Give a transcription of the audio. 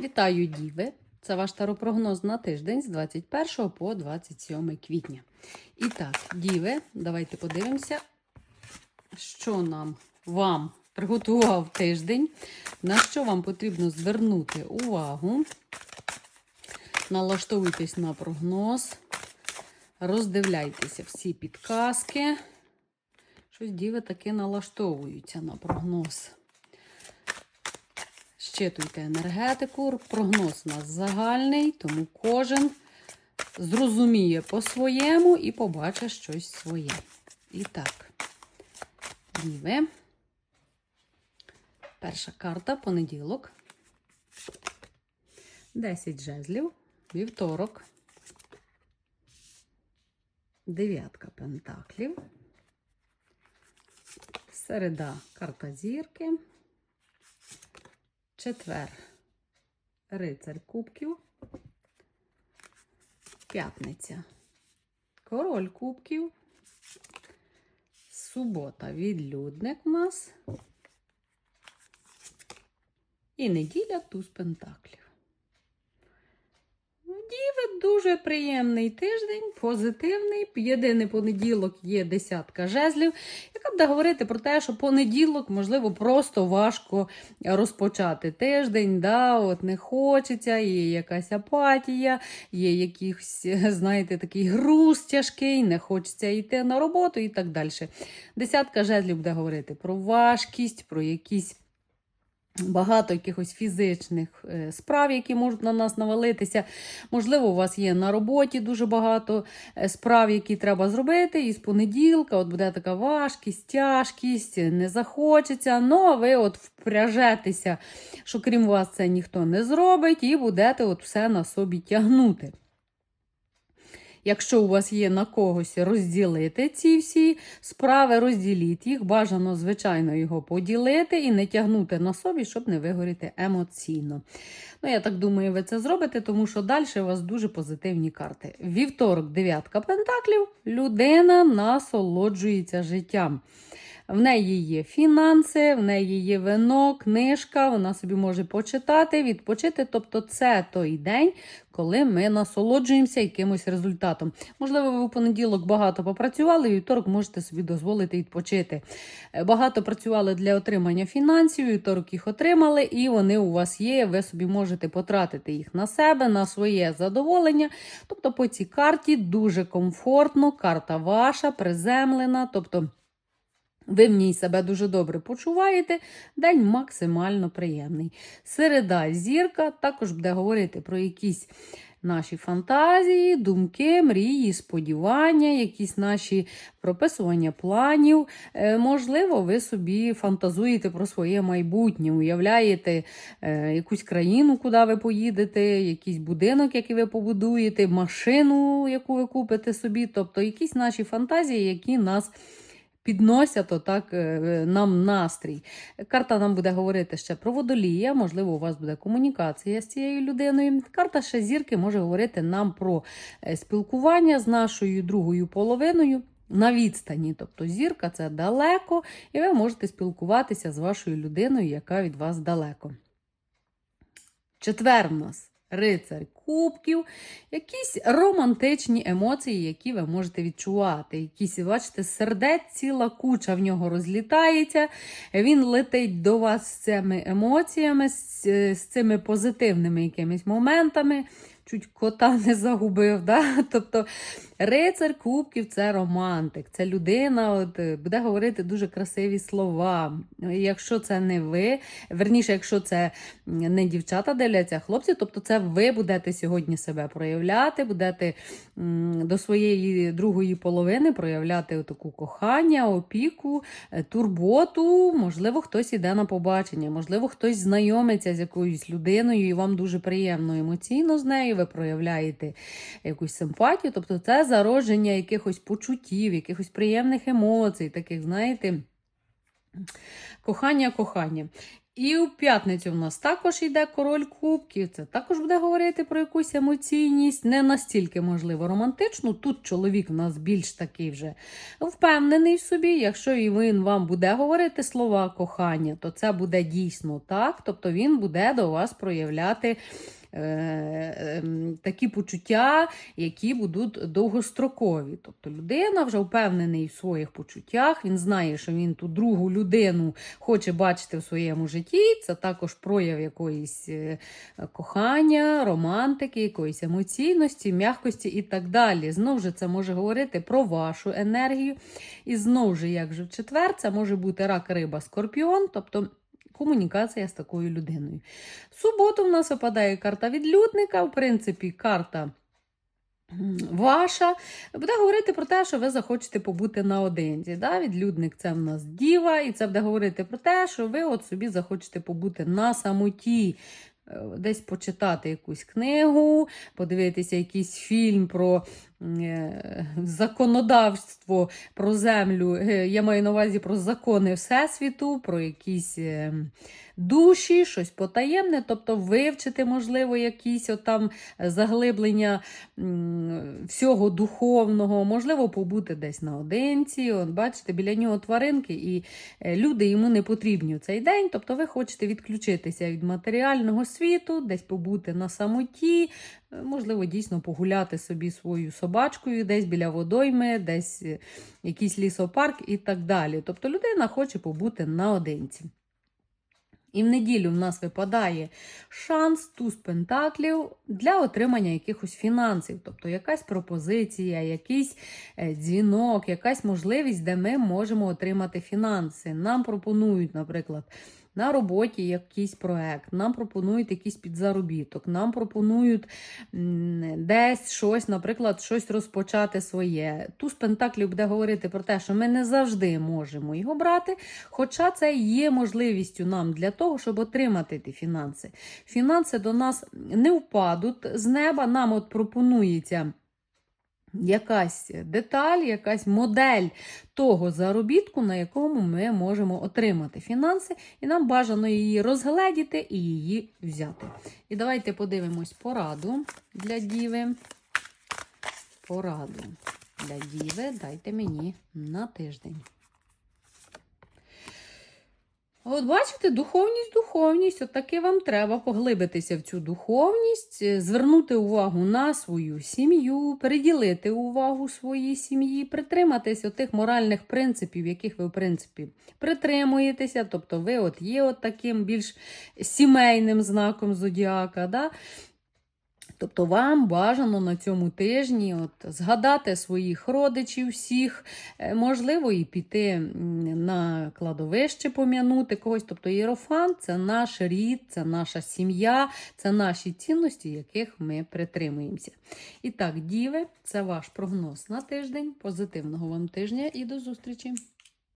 Вітаю, Діви! Це ваш таропрогноз на тиждень з 21 по 27 квітня. І так, Діви, давайте подивимося, що нам вам приготував тиждень, на що вам потрібно звернути увагу. Налаштовуйтесь на прогноз, роздивляйтеся всі підказки. Щось діви таки налаштовуються на прогноз. Щитуйте енергетику, прогноз у нас загальний, тому кожен зрозуміє по-своєму і побачить щось своє. І так, діви. Перша карта понеділок. 10 жезлів, вівторок. Дев'ятка пентаклів. Середа карта зірки. Четвер рицарь кубків. П'ятниця. Король кубків. Субота відлюдник у нас. І неділя туз пентаклів. Діви дуже приємний тиждень, позитивний. Єдиний понеділок є десятка жезлів, яка буде говорити про те, що понеділок, можливо, просто важко розпочати тиждень. Да, от Не хочеться, є якась апатія, є якийсь, знаєте, такий груз тяжкий, не хочеться йти на роботу і так далі. Десятка жезлів буде говорити про важкість, про якісь. Багато якихось фізичних е, справ, які можуть на нас навалитися. Можливо, у вас є на роботі дуже багато е, справ, які треба зробити. І з понеділка от буде така важкість, тяжкість, не захочеться. Ну, а ви от впряжетеся, що крім вас це ніхто не зробить, і будете от все на собі тягнути. Якщо у вас є на когось розділити ці всі справи, розділіть їх. Бажано, звичайно, його поділити і не тягнути на собі, щоб не вигоріти емоційно. Ну, я так думаю, ви це зробите, тому що далі у вас дуже позитивні карти. Вівторок, дев'ятка пентаклів, людина насолоджується життям. В неї є фінанси, в неї є вино, книжка, вона собі може почитати, відпочити. Тобто, це той день, коли ми насолоджуємося якимось результатом. Можливо, ви у понеділок багато попрацювали, вівторок можете собі дозволити відпочити. Е, Багато працювали для отримання фінансів, вівторок їх отримали, і вони у вас є. Ви собі можете потратити їх на себе, на своє задоволення. Тобто, по цій карті дуже комфортно, карта ваша, приземлена. тобто ви в ній себе дуже добре почуваєте, день максимально приємний. Середа зірка також буде говорити про якісь наші фантазії, думки, мрії, сподівання, якісь наші прописування планів. Е, можливо, ви собі фантазуєте про своє майбутнє, уявляєте е, якусь країну, куди ви поїдете, якийсь будинок, який ви побудуєте, машину, яку ви купите собі. Тобто якісь наші фантазії, які нас підносять отак е, нам настрій. Карта нам буде говорити ще про водолія, можливо, у вас буде комунікація з цією людиною. Карта ще зірки може говорити нам про е, спілкування з нашою другою половиною. На відстані, тобто зірка це далеко, і ви можете спілкуватися з вашою людиною, яка від вас далеко. Четвер у нас рицар кубків, якісь романтичні емоції, які ви можете відчувати. Якісь, бачите, сердець ціла куча в нього розлітається. Він летить до вас з цими емоціями, з, з цими позитивними якимись моментами. Чуть кота не загубив. Да? Тобто рицар кубків це романтик, це людина от, е, буде говорити дуже красиві слова. Якщо це не ви, верніше, якщо це не дівчата дивляться, а хлопці, тобто це ви будете сьогодні себе проявляти, будете до своєї другої половини проявляти таку кохання, опіку, е, турботу. Можливо, хтось іде на побачення, можливо, хтось знайомиться з якоюсь людиною, і вам дуже приємно емоційно з нею. Ви проявляєте якусь симпатію. Тобто, це зародження якихось почуттів, якихось приємних емоцій, таких, знаєте, кохання, кохання. І у п'ятницю в нас також йде король кубків. Це також буде говорити про якусь емоційність, не настільки, можливо, романтичну. Тут чоловік в нас більш такий вже впевнений в собі. Якщо він вам буде говорити слова кохання, то це буде дійсно так. Тобто він буде до вас проявляти. Е, ем, Такі почуття, які будуть довгострокові. Тобто людина вже впевнений в своїх почуттях, він знає, що він ту другу людину хоче бачити в своєму житті. Це також прояв якоїсь е, кохання, романтики, якоїсь емоційності, м'якості і так далі. Знову ж це може говорити про вашу енергію. І знову ж, як же в четвер, це може бути рак, риба, скорпіон, тобто комунікація з такою людиною. Суботу в нас випадає карта відлюдника, в принципі, карта. Ваша буде говорити про те, що ви захочете побути наодинці. Да? Відлюдник це в нас діва, і це буде говорити про те, що ви от собі захочете побути на самоті, е, десь почитати якусь книгу, подивитися якийсь фільм про законодавство, про землю. Е, Я маю на увазі про закони Всесвіту, про якісь е, душі, щось потаємне, тобто вивчити, можливо, якісь отам заглиблення всього духовного, можливо, побути десь наодинці. От, бачите, біля нього тваринки, і е, люди йому не потрібні в цей день. Тобто ви хочете відключитися від матеріального світу, десь побути на самоті, е, можливо, дійсно погуляти собі своєю собачкою, десь біля водойми, десь е, якийсь лісопарк і так далі. Тобто людина хоче побути наодинці. І в неділю в нас випадає шанс туз пентаклів для отримання якихось фінансів, тобто якась пропозиція, якийсь е, дзвінок, якась можливість, де ми можемо отримати фінанси. Нам пропонують, наприклад, на роботі якийсь проект, нам пропонують якийсь підзаробіток, нам пропонують десь щось, наприклад, щось розпочати своє. Туз пентаклів буде говорити про те, що ми не завжди можемо його брати, хоча це є можливістю нам для того, щоб отримати ті фінанси. Фінанси до нас не впадуть з неба, нам от пропонується. Якась деталь, якась модель того заробітку, на якому ми можемо отримати фінанси, і нам бажано її розгледіти і її взяти. І давайте подивимось пораду для діви. Пораду для діви дайте мені на тиждень. От бачите, духовність, духовність. От таки вам треба поглибитися в цю духовність, е, звернути увагу на свою сім'ю, приділити увагу своїй сім'ї, притриматися тих моральних принципів, яких ви, в принципі, притримуєтеся. Тобто, ви от є от таким більш сімейним знаком зодіака. Да? Тобто вам бажано на цьому тижні от, згадати своїх родичів, всіх, е, можливо, і піти на кладовище пом'янути когось. Тобто Єрофан це наш рід, це наша сім'я, це наші цінності, яких ми притримуємося. І так, діви, це ваш прогноз на тиждень. Позитивного вам тижня і до зустрічі!